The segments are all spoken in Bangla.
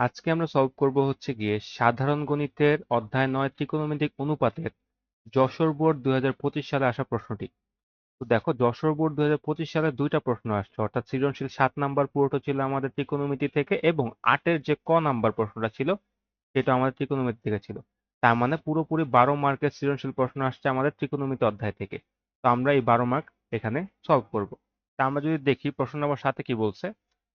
আজকে আমরা সলভ করব হচ্ছে গিয়ে সাধারণ গণিতের অধ্যায় নয় ত্রিকোণমিতিক অনুপাতের যশোর বোর্ড দুই হাজার পঁচিশ সালে আসা প্রশ্নটি। তো দেখো, যশোর বোর্ড দুই হাজার পঁচিশ সালে দুইটা প্রশ্ন আসছে, অর্থাৎ সৃজনশীল সাত নাম্বার পুরোটা ছিল আমাদের ত্রিকোণমিতি থেকে এবং আটের যে ক নাম্বার প্রশ্নটা ছিল সেটা আমাদের ত্রিকোণমিতি থেকে ছিল। তার মানে পুরোপুরি বারো মার্কের সৃজনশীল প্রশ্ন আসছে আমাদের ত্রিকোণমিতি অধ্যায় থেকে। তো আমরা এই বারো মার্ক এখানে সলভ করব। তা আমরা যদি দেখি, প্রশ্ন নম্বর সাথে কি বলছে?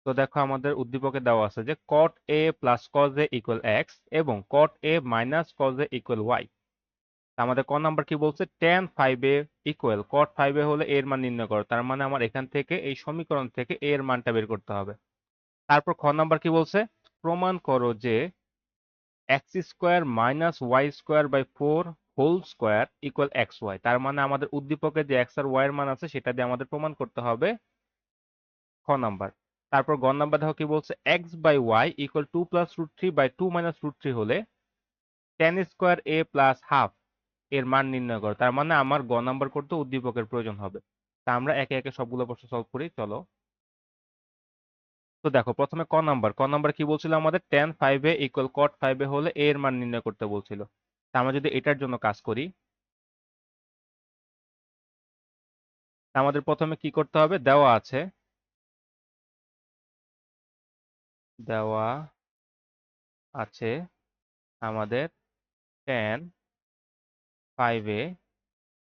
তো দেখো আমাদের উদ্দীপকে দেওয়া আছে যে cot a plus cos a equal x এবং cot a minus cos a equal y আমাদের ক নাম্বার কি বলছে? tan 5a equal cot 5a হলে a এর মান নির্ণয় করো। তার মানে আমার এখান থেকে, এই সমীকরণ থেকে এর মানটা বের করতে হবে। তারপর খ নাম্বার কি বলছে? প্রমাণ করো যে x square minus Y square by four whole square equal X Y তার মানে আমাদের উদ্দীপকে যে এক্স আর y এর মান আছে, সেটা দিয়ে আমাদের প্রমাণ করতে হবে। খ নাম্বার। তারপর গ নাম্বার দেখো কি বলছে? X by Y equal two plus root three by two minus root three হলে tan square A plus half এর মান নির্ণয় করো। তার মানে আমার গ নাম্বার করতে উদ্দীপকের প্রয়োজন হবে। তা আমরা একে একে সবগুলো প্রশ্ন সলভ করি, চলো। তো দেখো, প্রথমে ক নাম্বার। ক নাম্বার কি বলছিল আমাদের? Tan five equal cot five হলে এর মান নির্ণয় করতে বলছিল। তা আমরা যদি এটার জন্য কাজ করি আমাদের প্রথমে কি করতে হবে? দেওয়া আছে দেওয়া আছে আমাদের টেন ফাইভ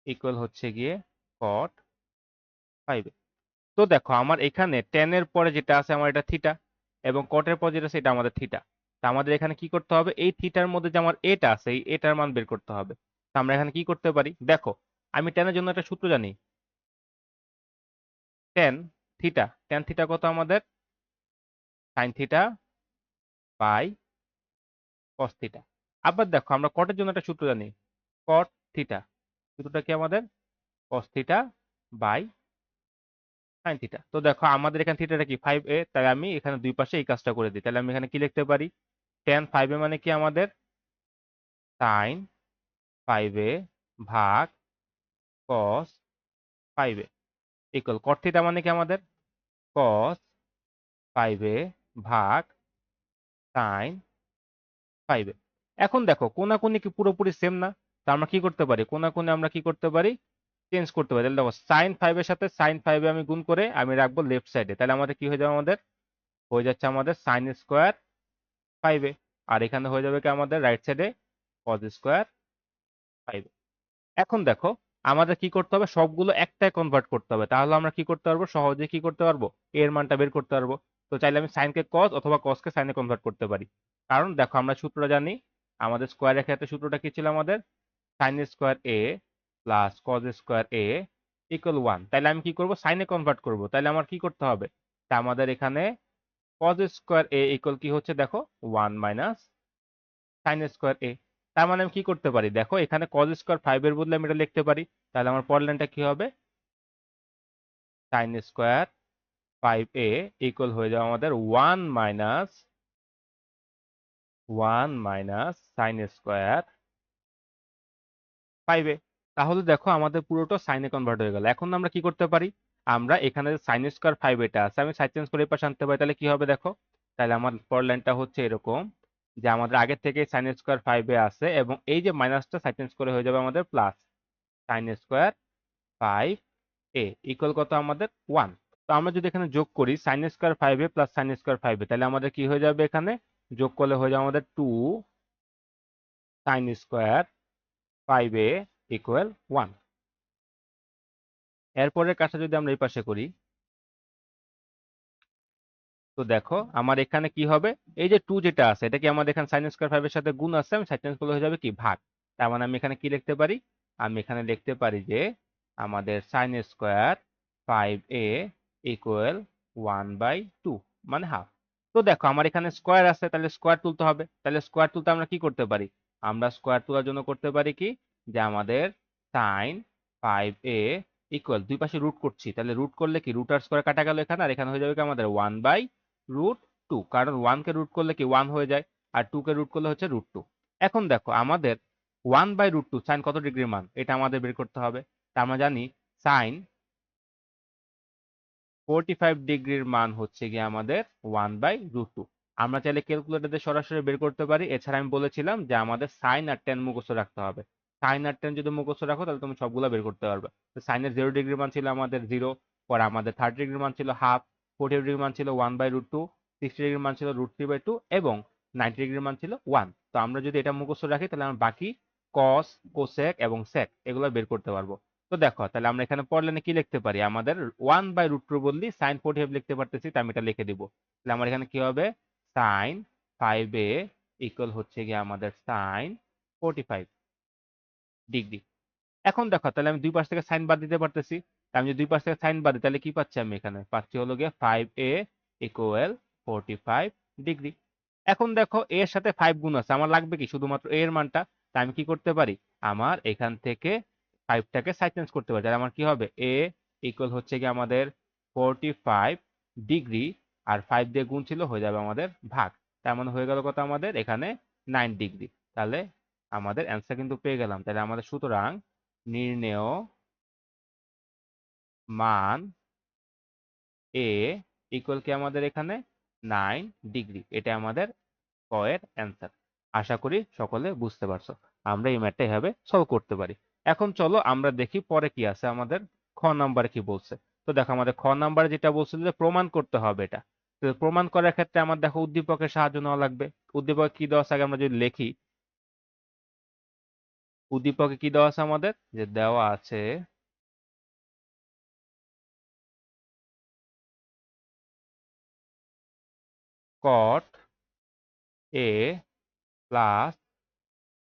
ইকুয়াল হচ্ছে গিয়ে কট ফাইভ তো দেখো, আমার এখানে টেন এর পরে যেটা আছে আমার এটা থিটা এবং কটের পর যেটা এটা আমাদের থিটা তা আমাদের এখানে কি করতে হবে? এই থিটার মধ্যে যে আমার এটা আছে, এই এটার মান বের করতে হবে। তা আমরা এখানে কি করতে পারি? দেখো, আমি টেনের জন্য একটা সূত্র জানি। টেন থিটা টেন থিটা কত আমাদের? Sine theta by cos theta আবার দেখো, আমরা কটের জন্য একটা সূত্র জানি। কট থিটা সূত্রটা কি আমাদের? Cos theta by sine theta তো দেখো, আমাদের এখানে থিটাটা কি? Five A. তাই আমি এখানে দুই পাশে এই কাজটা করে দিই। তাহলে আমি এখানে কি লিখতে পারি? টেন ফাইভ এ মানে কি আমাদের? সাইন ফাইভ এ ভাগ cos five A. Equal cot theta মানে কি আমাদের? কস ফাইভ এ ভাগ সাইন ফাইভ এখন দেখো, কোনাকুনি কি পুরোপুরি সেম না? তা আমরা কি করতে পারি? কোনাকুনি আমরা কি করতে পারি? চেঞ্জ করতে পারি। তাহলে দেখো সাইন ফাইভ এর সাথে সাইন ফাইভ আমি গুণ করে আমি রাখব লেফট সাইডে তাহলে আমাদের কি হয়ে যাবে আমাদের? হয়ে যাচ্ছে আমাদের সাইন স্কোয়ার ফাইভ আর এখানে হয়ে যাবে কি আমাদের রাইট সাইডে কজ স্কোয়ার ফাইভ এখন দেখো, আমাদের কি করতে হবে? সবগুলো একটাই কনভার্ট করতে হবে। তাহলে আমরা কি করতে পারব? সহজে কি করতে পারব? এর মানটা বের করতে পারব। তো চাইলে আমি সাইনকে কজ অথবা কজকে সাইনে কনভার্ট করতে পারি। কারণ দেখো আমরা সূত্রটা জানি, আমাদের স্কোয়ারের ক্ষেত্রে সূত্রটা কি ছিল আমাদের? Sine square A plus cos square A equal one তাহলে আমি কি করব? সাইনে কনভার্ট করব। তাহলে আমার কি করতে হবে? তা আমাদের এখানে কজ স্কোয়ার এ ইকুয়াল কি হচ্ছে দেখো? One minus sine square A তার মানে আমি কি করতে পারি? দেখো এখানে কজ স্কোয়ার ফাইভ এর বদলে আমি এটা লিখতে পারি। তাহলে আমার পরের লাইনটা কি হবে? Sine square five A equal হয়ে যাবে আমাদের one minus one minus sine square five তাহলে দেখো আমাদের পুরোটা সাইনে কনভার্ট হয়ে গেল। এখন আমরা কি করতে পারি? আমরা এখানে সাইন স্কোয়ার ফাইভ এটা আছে, আমি সাইড চেঞ্জ করে পাশে আনতে পারি, তাহলে কি হবে দেখো? তাহলে আমার পরের লাইনটা হচ্ছে এরকম, যে আমাদের আগের থেকে সাইন স্কোয়ার ফাইভ আছে এবং এই যে মাইনাসটা সাইড চেঞ্জ করে হয়ে যাবে আমাদের plus sine square five A equal কত আমাদের? ওয়ান তো আমরা যদি এখানে যোগ করি sine square five plus sine square five তাহলে আমাদের কি হয়ে যাবে এখানে? যোগ করলে হয়ে যাবে আমাদের two sine square five A equal one এরপরের কাজটা যদি আমরা এই পাশে করি, তো দেখো আমার এখানে কি হবে? এই যে টু যেটা আছে, এটা কি আমাদের এখানে সাইন স্কোয়ার ফাইভ এর সাথে গুণ আছে? আমি সাইন করলে হয়ে যাবে কি? ভাগ। তার মানে আমি এখানে কি লিখতে পারি? আমি এখানে লিখতে পারি যে আমাদের sine square five A equal one by two মানে হাফ তো দেখো, আমার এখানে স্কোয়ার আছে, তাহলে স্কোয়ার তুলতে হবে। তাহলে স্কোয়ার তুলতে আমরা কি করতে পারি? আমরা স্কোয়ার তোলার জন্য করতে পারি কি? যে আমাদের সাইন ফাইভ এ ইকুয়াল দুই পাশে রুট করছি। তাহলে রুট করলে কি? রুট আর স্কোয়ার কাটা গেল এখানে, আর এখানে হয়ে যাবে কি? আমাদের ওয়ান বাই রুট টু কারণ ওয়ানকে রুট করলে কি? ওয়ান হয়ে যায়, আর টু কে রুট করলে হচ্ছে রুট টু এখন দেখো, আমাদের one by root two sine কত ডিগ্রির মান? এটা আমাদের বের করতে হবে। তা আমরা জানি সাইন ফোরটি ফাইভ ডিগ্রির মান হচ্ছে গিয়ে আমাদের ওয়ান বাই রুট টু আমরা চাইলে ক্যালকুলেটর সরাসরি বের করতে পারি। এছাড়া আমি বলেছিলাম যে আমাদের সাইন আর টেন মুখস্থ রাখতে হবে। সাইন আর টেন যদি মুখস্থ রাখো, তাহলে তুমি সবগুলো বের করতে পারবে। তো সাইনের জিরো ডিগ্রি মান ছিল আমাদের জিরো পরে আমাদের থার্টি ডিগ্রি মান ছিল হাফ ফোর্টি ডিগ্রি মান ছিল one by root two sixty degree মান ছিল রুট থ্রি বাই টু এবং নাইনটি ডিগ্রি মান ছিল ওয়ান তো আমরা যদি এটা মুখস্থ রাখি, তাহলে আমরা বাকি কস কোসেক এবং সেক এগুলো বের করতে পারব। তো দেখো, তাহলে আমরা এখানে পড়লেনে কি লিখতে পারি? আমাদের ওয়ান বাই রুট টু বললি সাইন ফোর্টি ফাইভ লিখতে পারতেছি, তো আমি এটা লিখে দিব। তাহলে আমার এখানে কি হবে? সাইন ফাইভ এ ইকুয়াল হচ্ছে গিয়ে আমাদের সাইন ফোর্টি ফাইভ ডিগ্রি এখন দেখো, তাহলে আমি দুই পাশ থেকে সাইন বাদ দিতে পারতেছি। আমি যদি দুই পাশ থেকে সাইন বাদ দিই, তাহলে কি পাচ্ছি আমি এখানে? পাচ্ছি হলো গিয়ে five A equal forty five degree এখন দেখো এর সাথে ফাইভ গুণ আছে, আমার লাগবে কি? শুধুমাত্র এর মানটা। তা আমি কি করতে পারি? আমার এখান থেকে ফাইভটাকে চেঞ্জ করতে পারি। তাহলে আমার কি হবে? এ ইকুয়াল হচ্ছে কি আমাদের ফোরটি ফাইভ ডিগ্রি আর ফাইভ দিয়ে গুণ ছিল হয়ে যাবে আমাদের ভাগ। তার মানে হয়ে গেল কত আমাদের? এখানে নাইন ডিগ্রি তাহলে আমাদের অ্যান্সার কিন্তু পেয়ে গেলাম। তাহলে আমাদের সুতরাং নির্ণেয় মান এ ইকুয়াল কি আমাদের এখানে? নাইন ডিগ্রি এটা আমাদের ক এর অ্যান্সার আশা করি সকলে বুঝতে পারছ। আমরা এই ম্যাথটা এভাবে সলভ করতে পারি। এখন চলো আমরা দেখি পরে কি আছে আমাদের খ নাম্বারে কি বলছে। তো দেখো আমাদের খ নাম্বারে যেটা বলছিল যে প্রমাণ করতে হবে এটা। তো প্রমাণ করার ক্ষেত্রে আমার দেখো উদ্দীপকের সাহায্য নেওয়া লাগবে। উদ্দীপক কি দেওয়া আছে আগে আমরা যদি লিখি। উদ্দীপকে কি দেওয়া আছে আমাদের? যে দেওয়া আছে cot a plus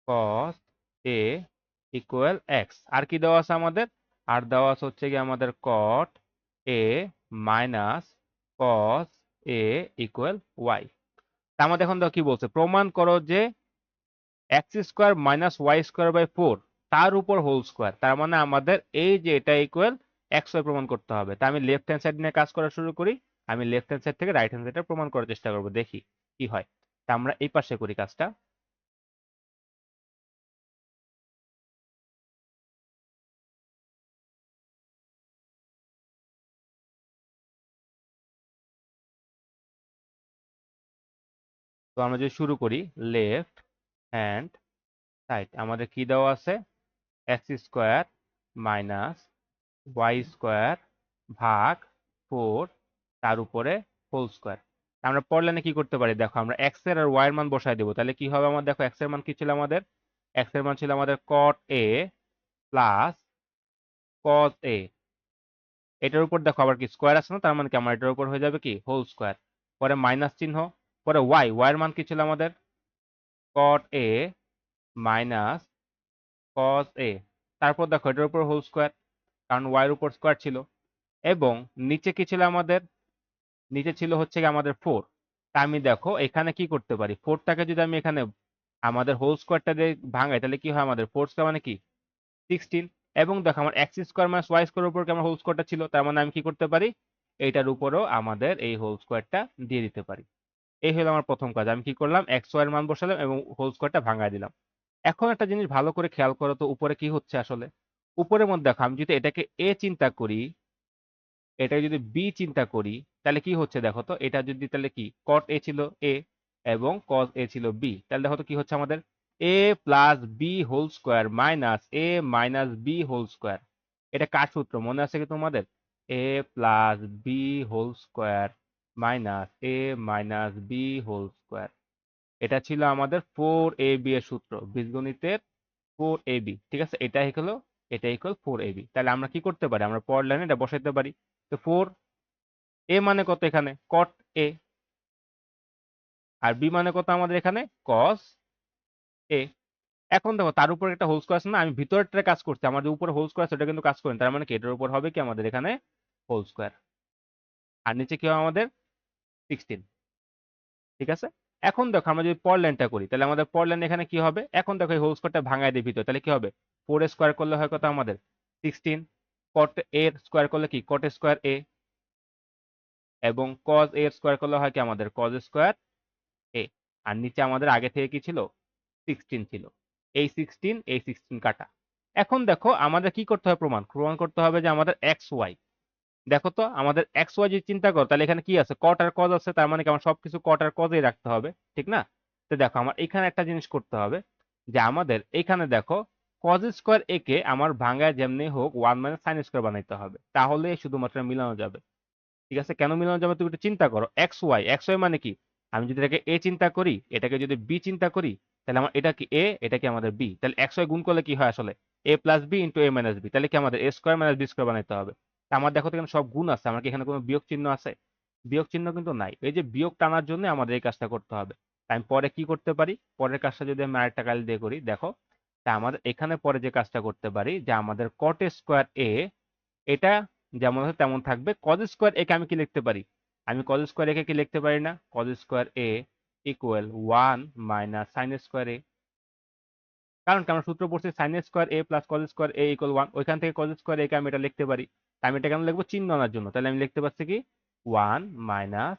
cos a equal X আর কি দেওয়া আছে আমাদের? আর দেওয়া আছে হচ্ছে কি আমাদের cot a minus cos A equal Y তা আমাদের এখন দেখো কি বলছে? প্রমাণ করো যে X square minus Y square by four তার উপর হোল স্কোয়ার তার মানে আমাদের এই যে এটা ইকুয়াল এক্স ওয়াই প্রমাণ করতে হবে। তা আমি লেফট হ্যান্ড সাইড নিয়ে কাজ করা শুরু করি। আমি লেফট হ্যান্ড সাইড থেকে রাইট হ্যান্ড সাইডটা প্রমাণ করার চেষ্টা করব। দেখি কি হয়। তা আমরা এই পাশে করি কাজটা। তো আমরা যদি শুরু করি লেফট হ্যান্ড সাইড আমাদের কি দেওয়া আছে? X square minus Y square ভাগ ফোর তার উপরে হোল স্কোয়ার আমরা পড়লেনে কি করতে পারি? দেখো আমরা এক্সের আর ওয়াই এর মান বসাই দেবো। তাহলে কি হবে আমার দেখো এক্সের মান কি ছিল আমাদের? এক্সের মান ছিল আমাদের কট এ প্লাস কস এ এটার উপর দেখো আবার কি স্কোয়ার আছে না? তার মানে কি? আমার এটার উপর হয়ে যাবে কি? হোল স্কোয়ার পরে মাইনাস চিহ্ন। পরে ওয়াই ওয়াই এর মান কি ছিল আমাদের? কট এ মাইনাস কস এ তারপর দেখো, এটার উপর হোল স্কোয়ার কারণ ওয়াই এর উপর স্কোয়ার ছিল। এবং নিচে কি ছিল আমাদের? নিচে ছিল হচ্ছে আমাদের ফোর তা আমি দেখো, এখানে কি করতে পারি? ফোরটাকে যদি আমি এখানে আমাদের হোল স্কোয়ারটা দিয়ে ভাঙাই, তাহলে কি হয় আমাদের? ফোর স্কোয়ার মানে কি? সিক্সটিন এবং দেখো, আমার X square minus Y square উপর আমার হোল স্কোয়ারটা ছিল? তার মানে আমি কি করতে পারি? এইটার উপরেও আমাদের এই হোল স্কোয়ারটা দিয়ে দিতে পারি। এই হলো আমার প্রথম কাজ। আমি কি করলাম? এক্স ওয়াই এর মান বসালাম এবং হোল স্কোয়ারটা ভাঙায় দিলাম। এখন একটা জিনিস ভালো করে খেয়াল করো তো, উপরে কি হচ্ছে আসলে? উপরের মধ্যে দেখো, আমি যদি এটাকে এ চিন্তা করি এটা যদি বি চিন্তা করি, তাহলে কি হচ্ছে দেখো তো? এটা যদি তাহলে কি? কট এ ছিল এ এবং কস এ ছিল বি তাহলে দেখো তো কি হচ্ছে আমাদের? A plus B whole square minus A minus B whole square এটা কার সূত্র? মনে আছে কি তোমাদের? A plus B whole square minus A minus B whole square এটা ছিল আমাদের ফোর এ বি এর সূত্র, বীজগণিতের ফোর এ বি ঠিক আছে? এটা হলো এটা ইকুয়াল ফোর এ বি তাহলে আমরা কি করতে পারি? আমরা পর লাইনে এটা বসাইতে পারি। তো ফোর এ মানে কত এখানে? কট এ আর বি মানে কত আমাদের এখানে? কস এ এখন দেখো, তার উপর একটা হোল স্কোয়ার আছে না? আমি ভিতরটা কাজ করছি। আমার যে উপরে হোল স্কোয়ার সেটা কিন্তু কাজ করেন। তার মানে কি? এটার উপর হবে কি? আমাদের এখানে হোল স্কোয়ার আর নিচে কি হবে আমাদের? সিক্সটিন ঠিক আছে? এখন দেখো আমরা যদি পর লাইনটা করি, তাহলে আমাদের পর লাইন এখানে কি হবে? এখন দেখো এই হোল স্কোয়ারটা ভাঙায় দিই ভিতর, তাহলে কি হবে? ফোর স্কোয়ার করলে হয় কত আমাদের? সিক্সটিন কট এর স্কোয়ার করলে কি? কট স্কোয়ার এ এবং কজ এর স্কোয়ার করলে হয় কি আমাদের? কজ স্কোয়ার এ আর নিচে আমাদের আগে থেকে কি ছিল? সিক্সটিন ছিল। এই সিক্সটিন এই সিক্সটিন কাটা। এখন দেখো আমাদের কি করতে হবে প্রমাণ? প্রমাণ করতে হবে যে আমাদের এক্স ওয়াই দেখো তো, আমাদের এক্স ওয়াই যদি চিন্তা করো, তাহলে এখানে কি আছে? কট আর কজ আছে, তার মানে কি আমার সবকিছু কট আর কজেই রাখতে হবে, ঠিক না? তো দেখো, আমার এখানে একটা জিনিস করতে হবে, যে আমাদের এখানে দেখো কজ স্কোয়ার এ কে আমার ভাঙায় যেমনি হোক ওয়ান মাইনাস সাইন স্কোয়ার বানাইতে হবে তাহলে শুধুমাত্র মিলানো যাবে, ঠিক আছে? কেন মিলানো যাবে তুমি একটু চিন্তা করো এক্স ওয়াই এক্স ওয়াই মানে কি? আমি যদি এটাকে এ চিন্তা করি, এটাকে যদি বি চিন্তা করি, তাহলে আমার এটা কি এ এটা কি আমাদের বি তাহলে এক্স ওয়াই গুণ করলে কি হয় আসলে? A plus B into A minus B তাহলে কি আমাদের A square minus B square বানাইতে হবে আমার দেখো এখানে সব গুণ আছে, আমার কি এখানে কোনো বিয়োগ চিহ্ন আছে? বিয়োগ চিহ্ন কিন্তু নাই। এই যে বিয়োগ টানার জন্য আমাদের এই কাজটা করতে হবে। আমি পরে কি করতে পারি? পরের কাজটা যদি আমি আরেকটা কাল দিয়ে করি, দেখো, তা আমাদের এখানে পরে যে কাজটা করতে পারি, যে আমাদের কট স্কোয়ার এ এটা যেমন আছে তেমন থাকবে। কজ স্কোয়ার একে আমি কি লিখতে পারি? আমি কজ স্কোয়ার একে কি লিখতে পারি না? Cos square A equal one minus sine square A কারণ কি আমরা সূত্র পড়ছি sine square A plus cos square A equal one ওইখান থেকে কজ স্কোয়ার একে আমি এটা লিখতে পারি আমি এটা কেন লিখব চিহ্ন আনার জন্য তাহলে আমি লিখতে পারছি কি one minus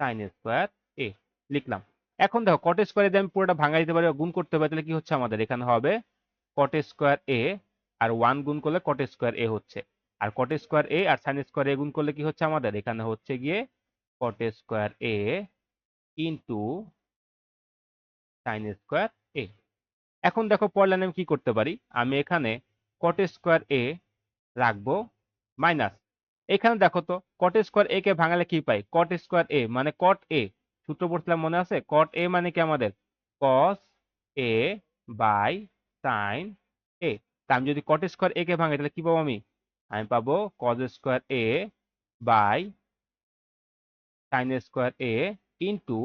sine square A লিখলাম এখন দেখো কট স্কোয়ারে যদি আমি পুরোটা ভাঙা দিতে পারি গুণ করতে পারি তাহলে কি হচ্ছে আমাদের এখানে হবে কট স্কোয়ার এ আর ওয়ান গুণ করলে কট স্কোয়ার এ হচ্ছে আর কট স্কোয়ার এ আর সাইন স্কোয়ার এ গুণ করলে কি হচ্ছে আমাদের এখানে হচ্ছে গিয়ে cot square A into sine square A এখন দেখো পরের লাইনে আমি কি করতে পারি? আমি এখানে কট স্কোয়ার এ রাখব মাইনাস এখানে দেখো তো কট স্কোয়ার এ কে ভাঙালে কি পাই? কট স্কোয়ার এ মানে কট এ সূত্র পড়ছিলাম মনে আছে? কট এ মানে কি আমাদের? কস এ বাই সাইন এ তা আমি যদি কট স্কোয়ার এ কে ভাঙাই, তাহলে কি পাবো আমি? আমি পাবো cos square A by sine square A into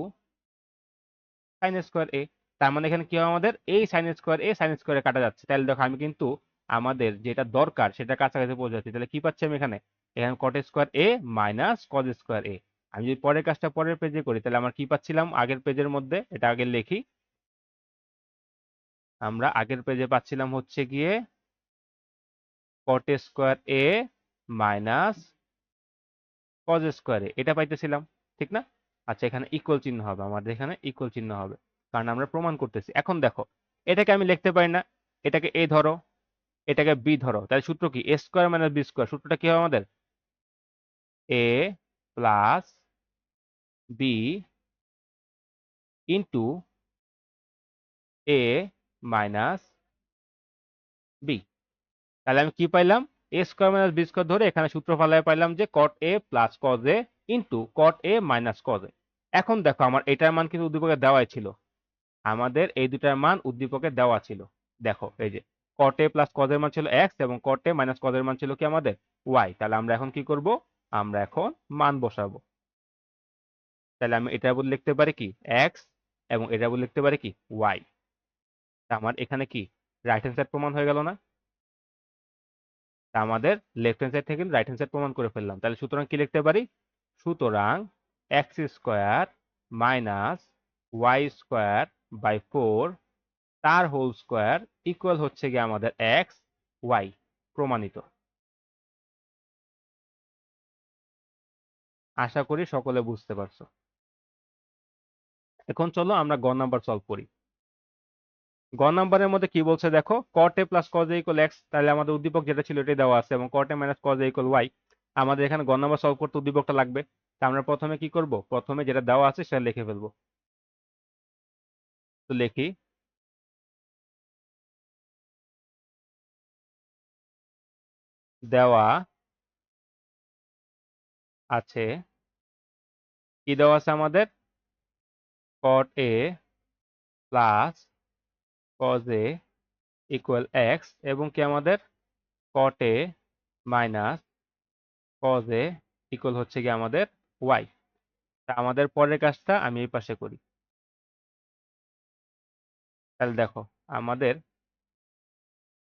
sine square A তার মানে এখানে কি হবে আমাদের? এই সাইন স্কোয়ার এ সাইন স্কোয়ারে কাটা যাচ্ছে। তাহলে দেখো, আমি কিন্তু আমাদের যেটা দরকার সেটা কাছাকাছি পৌঁছাচ্ছি তাহলে কি পাচ্ছি আমি এখানে? এখানে cot square A minus cos square A আমি যদি পরের কাজটা পরের পেজে করি, তাহলে আমরা কি পাচ্ছিলাম? আগের পেজের মধ্যে, এটা আগে লিখি। আমরা আগের পেজে পাচ্ছিলাম হচ্ছে গিয়ে cot square A minus cos square A এটা পাইতেছিলাম, ঠিক না? আচ্ছা এখানে ইকুয়াল চিহ্ন হবে। আমাদের এখানে ইকুয়াল চিহ্ন হবে। কারণ আমরা প্রমাণ করতেছি। এখন দেখো, এটাকে আমি লিখতে পারি না, এটাকে এ ধরো, এটাকে বি ধরো, তাহলে সূত্র কি? A square minus B square, সূত্রটা কি হবে আমাদের? A plus B into A minus B. তাহলে আমি কি পাইলাম? A square minus B square ধরে এখানে সূত্র ফালায় পাইলাম যে cot A plus cos A into cot A minus cos A এখন দেখো, আমার এটার মান কিন্তু উদ্দীপকে দেওয়াই ছিল। আমাদের এই দুটার মান উদ্দীপকে দেওয়া ছিল। দেখো, এই যে কট প্লাস কজের মান ছিল এক্স এবং কট মাইনাস কজের মান ছিল কি আমাদের? ওয়াই তাহলে আমরা এখন কি করব? আমরা এখন মান বসাবো। তাহলে আমি এটার বদলে লিখতে পারি কি? এক্স এবং এটার বদলে লিখতে পারি কি? ওয়াই আমার এখানে কি? রাইট হ্যান্ড সাইড প্রমাণ হয়ে গেল না? আমাদের লেফট হ্যান্ড সাইড থেকে রাইট হ্যান্ড সাইড প্রমাণ করে ফেললাম। তাহলে সুতরাং কি লিখতে পারি? সুতরাং X square minus Y square by four তার হোল স্কোয়ার ইকুয়াল হচ্ছে গিয়ে আমাদের এক্স ওয়াই প্রমাণিত। আশা করি সকলে বুঝতে পারছ। এখন চলো আমরা গ নাম্বার সলভ করি। গ নাম্বারের মধ্যে কি বলছে দেখো cot plus cos equal X তাহলে আমাদের উদ্দীপক যেটা ছিল এটাই দেওয়া আছে এবং cot minus cos equal Y আমাদের এখানে গ নাম্বার সলভ করতে উদ্দীপকটা লাগবে। তা আমরা প্রথমে কি করব? প্রথমে যেটা দেওয়া আছে সেটা লিখে ফেলব। তো লিখি। দেওয়া। আছে। কি দেওয়া আছে আমাদের? cot a plus cos a equal X এবং কি আমাদের? cot a minus cos a equal হচ্ছে কি আমাদের ওয়াই তা আমাদের পরের কাজটা আমি এই পাশে করি। তাহলে দেখো, আমাদের,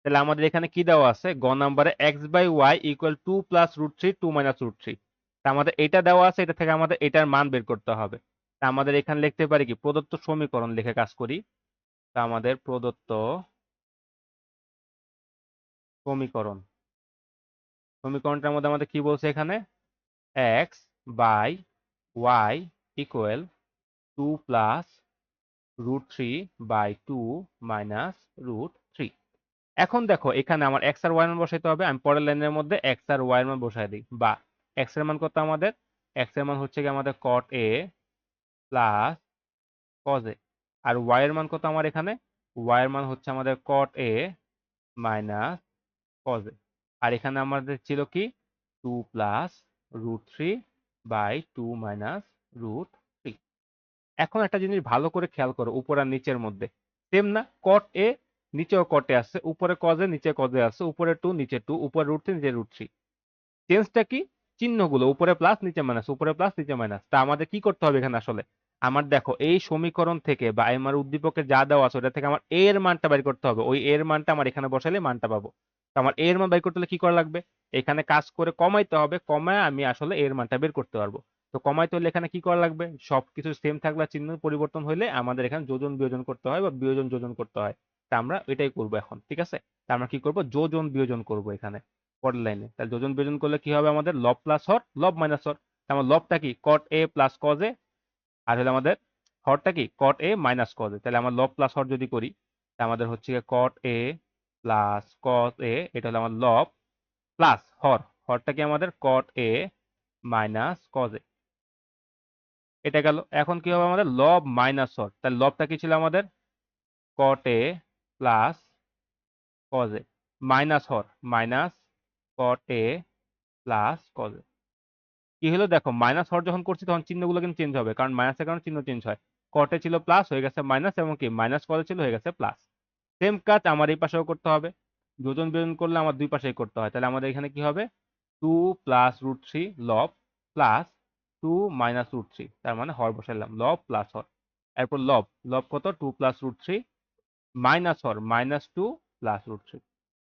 তাহলে আমাদের এখানে কি দেওয়া আছে? গ নাম্বারে X by Y equal two plus root three two minus root three তা আমাদের এটা দেওয়া আছে, এটা থেকে আমাদের এটার মান বের করতে হবে। তা আমাদের এখানে লিখতে পারি কি? প্রদত্ত সমীকরণ লিখে কাজ করি। তা আমাদের প্রদত্ত সমীকরণ। সমীকরণটার মধ্যে আমাদের কি বলছে এখানে? X by Y equal two plus root three by two minus root three এখন দেখো, এখানে আমার এক্স আর ওয়াই মান বসাইতে হবে, আমি পরের লাইনের মধ্যে এক্স আর ওয়াই মান বসাই দিই, বা এক্সের মান কত আমাদের? এক্সের মান হচ্ছে কি আমাদের cot A plus cos A R Y এর মান কত আমার এখানে? ওয়াই এর মান হচ্ছে আমাদের cot A minus cos A আর এখানে আমাদের ছিল কি? Two plus root three by two minus root এখন একটা জিনিস ভালো করে খেয়াল করো, উপর আর নিচের মধ্যে। সেম না কট এ নিচেও কটে আছে উপরে কজে নিচে কজে আছে উপরে টু নিচে টু উপরে রুট থ্রি নিচে রুট থ্রি চেঞ্জটা কি? চিহ্নগুলো, উপরে প্লাস নিচে মাইনাস উপরে প্লাস নিচে মাইনাস তা আমাদের কি করতে হবে এখানে আসলে? আমার দেখো, এই সমীকরণ থেকে বা আমার উদ্দীপকের যা দেওয়া আছে, ওটা থেকে আমার এ এর মানটা বের করতে হবে। ওই এর মানটা আমার এখানে বসালে মানটা পাবো। তো আমার এ এর মান বের করতে হলে কি করা লাগবে? এখানে কাজ করে কমাইতে হবে, কমায় আমি আসলে এর মানটা বের করতে পারব। তো কমাইতে হলে এখানে কি করা লাগবে? সবকিছু সেম থাকলে চিহ্ন পরিবর্তন হলে আমাদের এখানে যোজন বিয়োজন করতে হয় বা বিয়োজন যোজন করতে হয়। তা আমরা এটাই করব এখন, ঠিক আছে? তা আমরা কি করব? যোজন বিয়োজন করব এখানে, পরের লাইনে তাহলে যোজন বিয়োজন করলে কি হবে আমাদের? লব প্লাস হর লব মাইনাস হর আমার লবটা কি? কট এ প্লাস কজ এ আর হলো আমাদের হরটা কি? কট এ মাইনাস কজ এ তাহলে আমার লব প্লাস হর যদি করি, তা আমাদের হচ্ছে কট এ প্লাস কজ এ এটা হলো আমার লব প্লাস হর হরটা কি আমাদের? কট এ মাইনাস কজ এ এটা গেল। এখন কি হবে আমাদের? লব মাইনাস হর তাহলে লবটা কি ছিল আমাদের? কট প্লাস কজ মাইনাস হর মাইনাস কট প্লাস কজ কি হলো? দেখো মাইনাস হর যখন করছি, তখন চিহ্নগুলো কিন্তু চেঞ্জ হবে। কারণ মাইনাসের কারণে চিহ্ন চেঞ্জ হয়। কটে ছিল প্লাস হয়ে গেছে মাইনাস এবং কি? মাইনাস কটে ছিল, হয়ে গেছে প্লাস সেম কাজ আমার এই পাশেও করতে হবে। যোজন বিয়োজন করলে আমার দুই পাশেই করতে হয়। তাহলে আমাদের এখানে কি হবে? টু প্লাস রুট থ্রি লব plus two minus root three, তার মানে হর বসাইলাম, লব প্লাস হর এরপর লব লব কত? Two plus root three, minus হর minus two plus root three.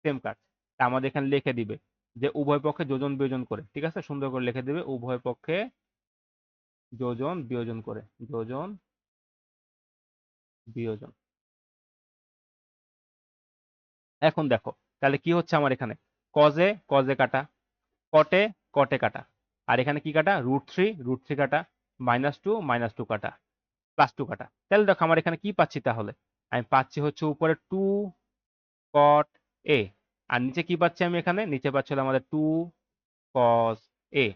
Same কাজ আমাদের এখানে লিখে দিবে যে উভয় পক্ষে যোজন বিয়োজন করে, ঠিক আছে? সুন্দর করে লিখে দিবে, উভয় পক্ষে যোজন বিয়োজন করে, যোজন বিয়োজন। এখন দেখো, তাহলে কি হচ্ছে আমার এখানে? কজে কজে কাটা কটে কটে কাটা। আর এখানে কি কাটা? রুট থ্রি রুট থ্রি কাটা মাইনাস টু মাইনাস টু কাটা প্লাস টু কাটা। তাহলে দেখো আমার এখানে কি পাচ্ছি তাহলে? আমি পাচ্ছি হচ্ছে উপরে টু কট এ আর নিচে কি পাচ্ছি আমি এখানে? নিচে পাচ্ছি হলো আমাদের টু কস এ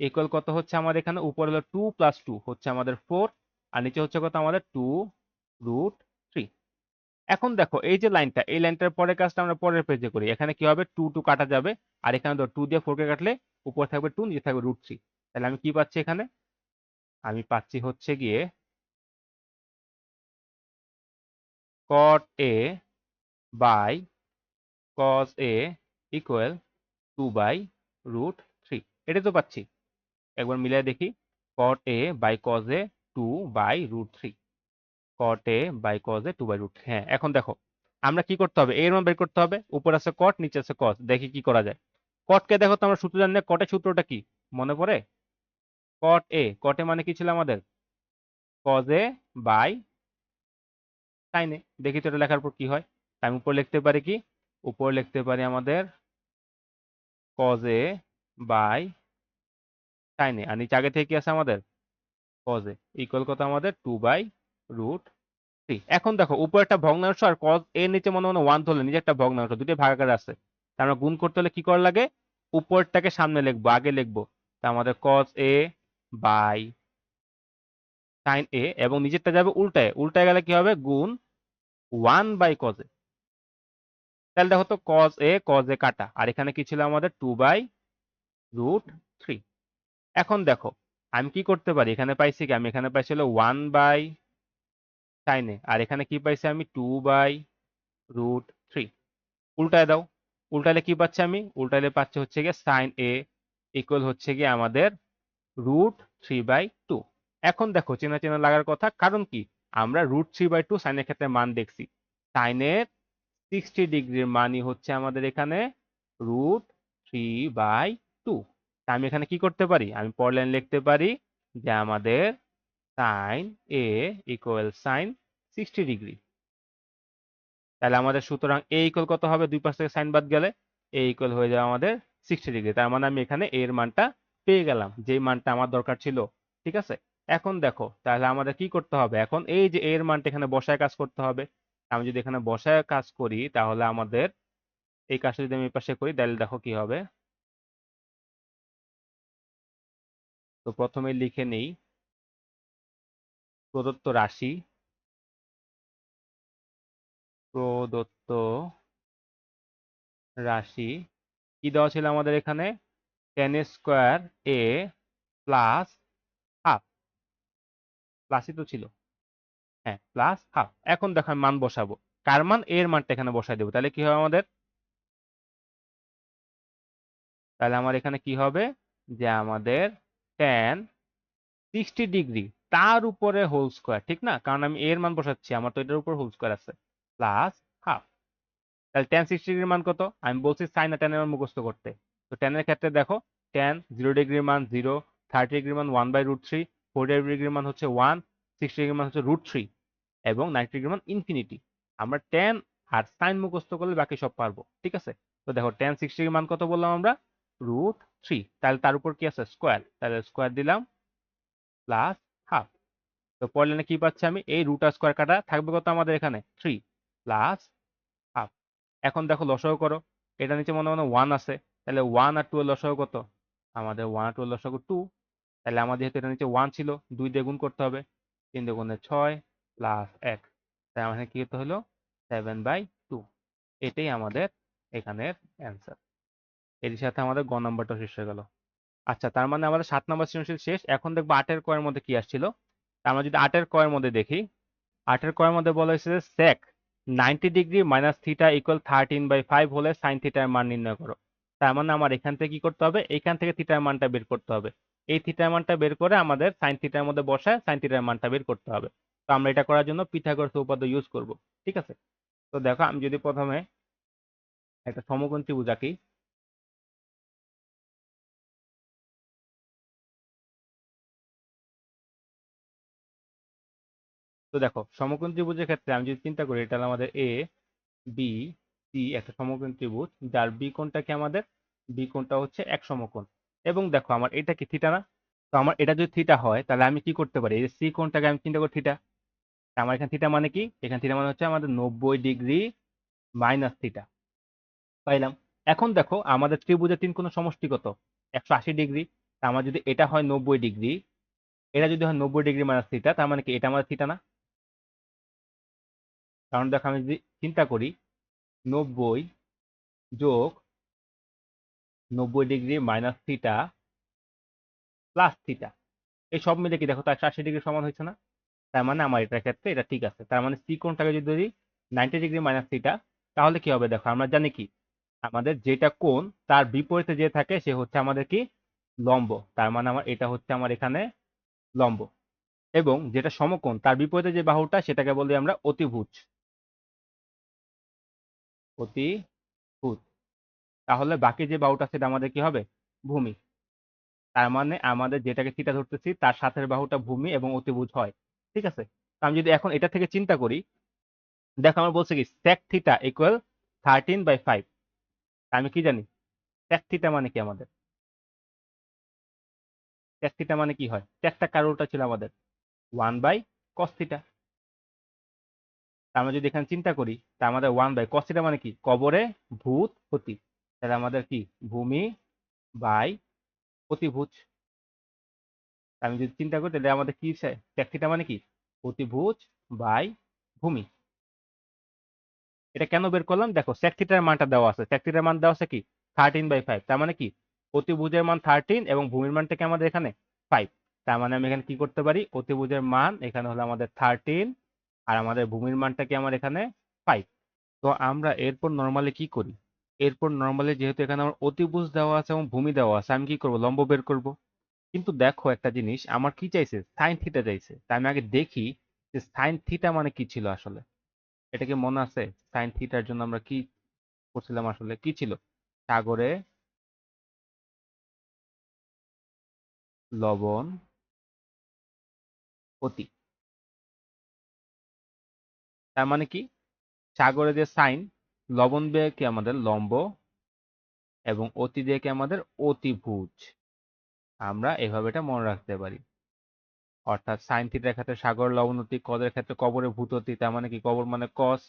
ইকুয়াল কত হচ্ছে আমাদের এখানে? উপরে হলো টু প্লাস টু হচ্ছে আমাদের ফোর আর নিচে হচ্ছে কত? আমাদের টু রুট থ্রি এখন দেখো, এই যে লাইনটা এই লাইনটার পরের কাজটা আমরা পরের পেজে করি। এখানে কি হবে? টু টু কাটা যাবে। আর এখানে তো টু দিয়ে ফোরকে কাটলে উপরে থাকবে টু নিচে থাকবে রুট থ্রি তাহলে আমি কি পাচ্ছি এখানে? আমি পাচ্ছি হচ্ছে গিয়ে cot A by cos a equal two by root three এটা তো পাচ্ছি। একবার মিলাই দেখি। cot A by cos A two by root three cot A by cos A two by root হ্যাঁ এখন দেখো। আমরা কি করতে হবে? এর মান বের করতে হবে। উপর আছে cot, নিচে আছে cos দেখি কি করা যায়। Cot কে দেখো তো আমরা সূত্র জানি না এর সূত্রটা কি? মনে পড়ে? A, cot a মানে কি ছিল আমাদের? Cos a বাই a দেখি তো এটা লেখার পর কি হয়। আমি উপর লিখতে পারি কি? উপর লিখতে পারি আমাদের cos a বাই a আর নিচে আগে থেকে কি আছে আমাদের? A ইকুয়াল কত আমাদের? টু বাই রুট থ্রি এখন দেখো উপরে একটা ভগ্নাংশ আর কজ এর নিচে মনে মনে ওয়ান ধরলে, নিচে একটা ভগ্নাংশ দুটো ভাগাকার আছে। তা আমরা গুণ করতে হলে কি করা লাগে? উপরটাকে সামনে লিখব, আগে লিখব। তা আমাদের cos a by sin a এবং নিচেরটা যাবে উল্টায়। উল্টায় গেলে কি হবে? গুণ ওয়ান বাই cos a তাহলে দেখো তো cos a cos a কাটা। আর এখানে কি ছিল আমাদের? টু বাই রুট থ্রি এখন দেখো, আমি কি করতে পারি? এখানে পাইছি কি? আমি এখানে পাইছি হলো ওয়ান বাই সাইন আর এখানে কি পাইছি আমি? টু বাই রুট থ্রি উল্টায় দাও। উল্টালে কি পাচ্ছি আমি? উল্টালে পাচ্ছি হচ্ছে গিয়ে সাইন এ ইকুয়াল হচ্ছে গিয়ে আমাদের রুট থ্রি বাই টু এখন দেখো, চেনা চেনা লাগার কথা, কারণ কি? আমরা রুট থ্রি বাই টু সাইনের ক্ষেত্রে মান দেখছি। সাইনের সিক্সটি ডিগ্রির মানই হচ্ছে আমাদের এখানে রুট থ্রি বাই টু আমি এখানে কি করতে পারি? আমি পরের লাইন লিখতে পারি যে আমাদের sine A equal sine sixty degree তাহলে আমাদের সুতরাং এ ইকুয়াল কত হবে? দুই পাশ থেকে সাইন বাদ গেলে এ ইকুয়াল হয়ে যাবে আমাদের সিক্সটি ডিগ্রি তার মানে আমি এখানে এর মানটা পেয়ে গেলাম, যেই মানটা আমার দরকার ছিল। ঠিক আছে? এখন দেখো, তাহলে আমাদের কি করতে হবে? এখন এই যে এর মানটা এখানে বসায় কাজ করতে হবে, আমি যদি এখানে বসায় কাজ করি, তাহলে আমাদের এই কাজটা যদি আমি পাশে করি, তাহলে দেখো কি হবে? তো প্রথমে লিখে নেই প্রদত্ত রাশি প্রদত্ত রাশি কি দেওয়া ছিল আমাদের এখানে? Tan square A plus half প্লাসই তো ছিল। হ্যাঁ প্লাস হাফ এখন দেখো মান বসাবো। কার মান? এর মানটা এখানে বসাই দেবো। তাহলে কি হবে আমাদের? তাহলে আমার এখানে কি হবে? যে আমাদের টেন সিক্সটি ডিগ্রি তার উপরে হোল স্কোয়ার ঠিক না? কারণ আমি এর মান বসাচ্ছি। আমার তো এটার উপর হোল স্কোয়ার আছে। প্লাস হাফ তাহলে টেন সিক্সটি ডিগ্রির মান কত? আমি বলছি সাইন আর টেনের মান মুখস্থ করতে। তো টেনের ক্ষেত্রে দেখো টেন জিরো ডিগ্রির মান জিরো থার্টি ডিগ্রির মান one by root three forty ডিগ্রির মান হচ্ছে ওয়ান সিক্সটি ডিগ্রির মান হচ্ছে রুট থ্রি এবং নাইনটি ডিগ্রির মান ইনফিনিটি আমরা টেন আর সাইন মুখস্থ করলে বাকি সব পারব, ঠিক আছে? তো দেখো টেন ডিগ্রির মান কত বললাম আমরা? রুট থ্রি তাহলে তার উপর কি আছে? স্কোয়ার তাহলে স্কোয়ার দিলাম প্লাস হাফ তো পড়লে কি পাচ্ছি আমি? এই রুট আর স্কোয়ার কাটা থাকবে কত আমাদের এখানে? থ্রি প্লাস হাফ এখন দেখো লসাগু করো। এটা নিচে মনে মনে ওয়ান আছে। তাহলে ওয়ান আর টু এর লসাগু কত? আমাদের ওয়ান আর টু এর লসাগু টু তাহলে আমাদের যেহেতু এটা নিচে ওয়ান ছিল, দুই দিয়ে গুণ করতে হবে। তিন দুগুণে ছয় প্লাস এক। তাই আমাদের কি হতে হলো? সেভেন বাই টু এটাই আমাদের এখানের অ্যান্সার এর সাথে আমাদের গ নাম্বারটা শেষ হয়ে গেল। আচ্ছা তার মানে আমাদের সাত নাম্বার সৃজনশীল শেষ। এখন দেখব আটের কয়ের মধ্যে কি আসছিল? আমরা যদি আটের কয়ের মধ্যে দেখি, আটের কয়ের মধ্যে বলা হয়েছে যে sec ninety degree minus theta equal thirteen by five হলে সাইন থিটার মান নির্ণয় করো। তার মানে আমার এখান থেকে কি করতে হবে? এখান থেকে থিটার মানটা বের করতে হবে। এই থিটার মানটা বের করে আমাদের সাইন থিটার মধ্যে বসায় সাইন থিটার মানটা বের করতে হবে। তো আমরা এটা করার জন্য পিথাগোরাস উপপাদ্য ইউজ করব। ঠিক আছে? তো দেখো, আমি যদি প্রথমে একটা সমকোণ আঁকি। তো দেখো, সমকোণ ত্রিভুজের ক্ষেত্রে আমি যদি চিন্তা করি এটা হলো আমাদের এ বি সি একটা সমকোণ ত্রিভুজ, যার বি কোণটা কি আমাদের? বি কোণটা হচ্ছে এক সমকোণ। এবং দেখো, আমার এটা কি থিটা না? তো আমার এটা যদি থিটা হয়, তাহলে আমি কি করতে পারি? এই সি কোণটাকে আমি চিন্তা করি থিটা আমার এখানে থিটা মানে কি? এখানে থিটা মানে হচ্ছে আমাদের নব্বই ডিগ্রি মাইনাস থিটা পাইলাম। এখন দেখো, আমাদের ত্রিভুজের তিন কোণ সমষ্টি কত? একশো আশি ডিগ্রি। তা আমার যদি এটা হয় নব্বই ডিগ্রি, এটা যদি হয় নব্বই ডিগ্রি মাইনাস থিটা তার মানে কি? এটা আমাদের থিটা না? কারণ দেখো আমি যদি চিন্তা করি, নব্বই যোগ নব্বই degree minus theta plus theta. এই সব মিলে কি দেখো, তার আশি ডিগ্রি সমান হয়েছে না? তার মানে আমার এটার ক্ষেত্রে এটা ঠিক আছে। তার মানে সি কোণটাকে যদি ধরি, নাইনটি ডিগ্রি মাইনাস থিটা, তাহলে কি হবে দেখো? আমরা জানি কি, আমাদের যেটা কোণ, তার বিপরীতে যে থাকে, সে হচ্ছে আমাদের কি? লম্ব। তার মানে আমার, এটা হচ্ছে আমার এখানে লম্ব। এবং যেটা সমকোণ, তার বিপরীতে যে বাহুটা, সেটাকে বলি আমরা অতিভুজ। অতিভুজ তাহলে বাকি যে বাহুটা সেটা আমাদের কি হবে? ভূমি। তার মানে আমাদের যেটাকে থিটা ধরতেছি, তার সাথের বাহুটা ভূমি এবং অতিভুজ হয়। ঠিক আছে? আমি যদি এখন এটা থেকে চিন্তা করি, দেখো আমার বলছে কি, sec theta equal thirteen by five আমি কি জানি? sec থিটা মানে কি আমাদের? sec থিটা মানে কি হয়? secটা কারোটা ছিল আমাদের। ওয়ান বাই cos থিটা আমরা যদি এখানে চিন্তা করি, তা আমাদের ওয়ান বাই কসিটা মানে কি? কবরে ভূত পতি তাহলে আমাদের কি? ভূমি বাই অতিভুজ আমি যদি চিন্তা করি, তাহলে আমাদের কি থিটা মানে কি? অতিভুজ বাই ভূমি। এটা কেন বের করলাম? দেখো, sec মানটা দেওয়া আছে। Sec মান দেওয়া আছে কি? থার্টিন বাই ফাইভ তার মানে কি? অতিভুজের মান থার্টিন এবং ভূমির মানটা কি আমাদের এখানে? ফাইভ তার মানে আমি এখানে কি করতে পারি? অতিভুজের মান এখানে হলো আমাদের থার্টিন আর আমাদের ভূমির মানটা কি আমার এখানে ফাইভ তো আমরা এরপর নর্মালি কি করি? এরপর নর্মালি যেহেতু এখানে আমার অতিভুজ দেওয়া আছে এবং ভূমি দেওয়া আছে, আমি কি করব? লম্ব বের করব। কিন্তু দেখো একটা জিনিস, আমার কি চাইছে? সাইন থিটা চাইছে। তাই আমি আগে দেখি যে সাইন থিটা মানে কি ছিল আসলে? এটা কি মনে আছে? সাইন থিটার জন্য আমরা কি করছিলাম আসলে? কি ছিল? সাগরে লবণ অতি। তার মানে কি? সাগরে যে সাইন, লবণ কি আমাদের? লম্ব এবং অতি কি আমাদের? অতিভুজ। আমরা এভাবে এটা মনে রাখতে পারি। অর্থাৎ সাইন থিটার ক্ষেত্রে সাগর লবণতি কদের ক্ষেত্রে কবরে ভূততি তার মানে কি? কবর মানে কস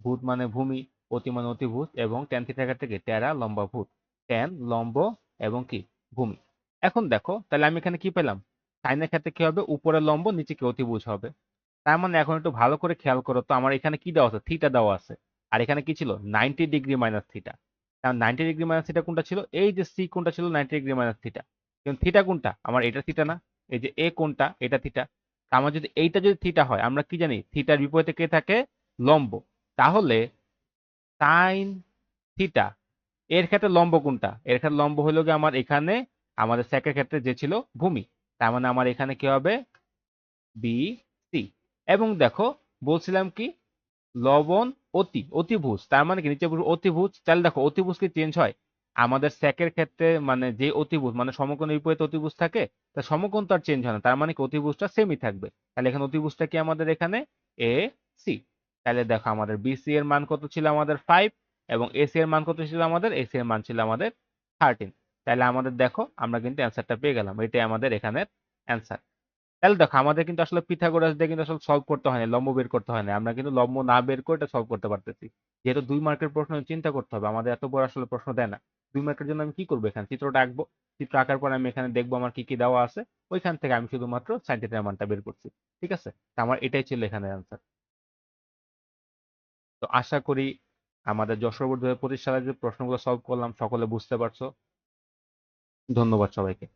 ভূত মানে ভূমি, অতি মানে অতিভূত এবং ট্যান থিটার ক্ষেত্রে কি? টেরা লম্বা ভূত। ট্যান লম্ব এবং কি? ভূমি। এখন দেখো, তাহলে আমি এখানে কি পেলাম? সাইনের ক্ষেত্রে কি হবে? উপরে লম্ব, নিচে কি? অতিভুজ হবে। তার মানে এখন একটু ভালো করে খেয়াল করো তো আমার এখানে কি দেওয়া আছে? থিটা দেওয়া আছে। আর এখানে কি ছিল? নাইনটি ডিগ্রি মাইনাস থিটা কারণ নাইনটি ডিগ্রি মাইনাস থিটা কোনটা ছিল? এই যে সি কোনটা ছিল? নাইনটি ডিগ্রি মাইনাস থিটা কিন্তু থিটা কোনটা? আমার এটা থিটা না। এই যে এ কোনটা? এটা থিটা আমার যদি এইটা যদি থিটা হয়, আমরা কি জানি? থিটার বিপরীতে কে থাকে? লম্ব। তাহলে সাইন থিটা এর ক্ষেত্রে লম্ব কোনটা? এর ক্ষেত্রে লম্ব হলো গিয়ে আমার এখানে, আমাদের সেকের ক্ষেত্রে যে ছিল ভূমি। তার মানে আমার এখানে কি হবে? বি এবং দেখো, বলছিলাম কি? লবণ, অতি, অতিভুজ। তার মানে কি? নিচে অতিভুজ। তাহলে দেখো, অতিভুজ কি চেঞ্জ হয়? আমাদের সেকের ক্ষেত্রে মানে যে অতিভুজ মানে সমকোণের বিপরীতে অতিভুজ থাকে, তা সমকোণ তো আর চেঞ্জ হয় না। তার মানে কি? অতিভুজটা সেমই থাকবে। তাহলে এখানে অতিভুজটা কি আমাদের এখানে? এ সি তাহলে দেখো, আমাদের বিসি এর মান কত ছিল আমাদের ফাইভ এবং এসি এর মান কত ছিল আমাদের? এসি এর মান ছিল আমাদের থার্টিন তাহলে আমাদের দেখো, আমরা কিন্তু অ্যান্সারটা পেয়ে গেলাম। এটাই আমাদের এখানের অ্যান্সার তাহলে দেখো, আমাদের কিন্তু আসলে পিথাগোরাস দিয়ে কিন্তু আসলে সলভ করতে হয় না লম্ব বের করতে হয় না আমরা কিন্তু লম্ব না বের করে এটা সলভ করতে পারতেছি। যেহেতু দুই মার্কের প্রশ্ন চিন্তা করতে হবে, আমাদের এত বড় আসলে প্রশ্ন দেয় না। দুই মার্কের জন্য আমি কি করব এখানে? চিত্রটা আঁকবো। চিত্র আঁকার পর আমি এখানে দেখব আমার কি কি দেওয়া আছে। ওইখান থেকে আমি শুধুমাত্র সাইন্টিফিক মানটা বের করছি। ঠিক আছে? তা আমার এটাই ছিল এখানে অ্যান্সার তো আশা করি আমাদের যশোর বোর্ড সালে যে প্রশ্নগুলো সলভ করলাম, সকলে বুঝতে পারছ। ধন্যবাদ সবাইকে।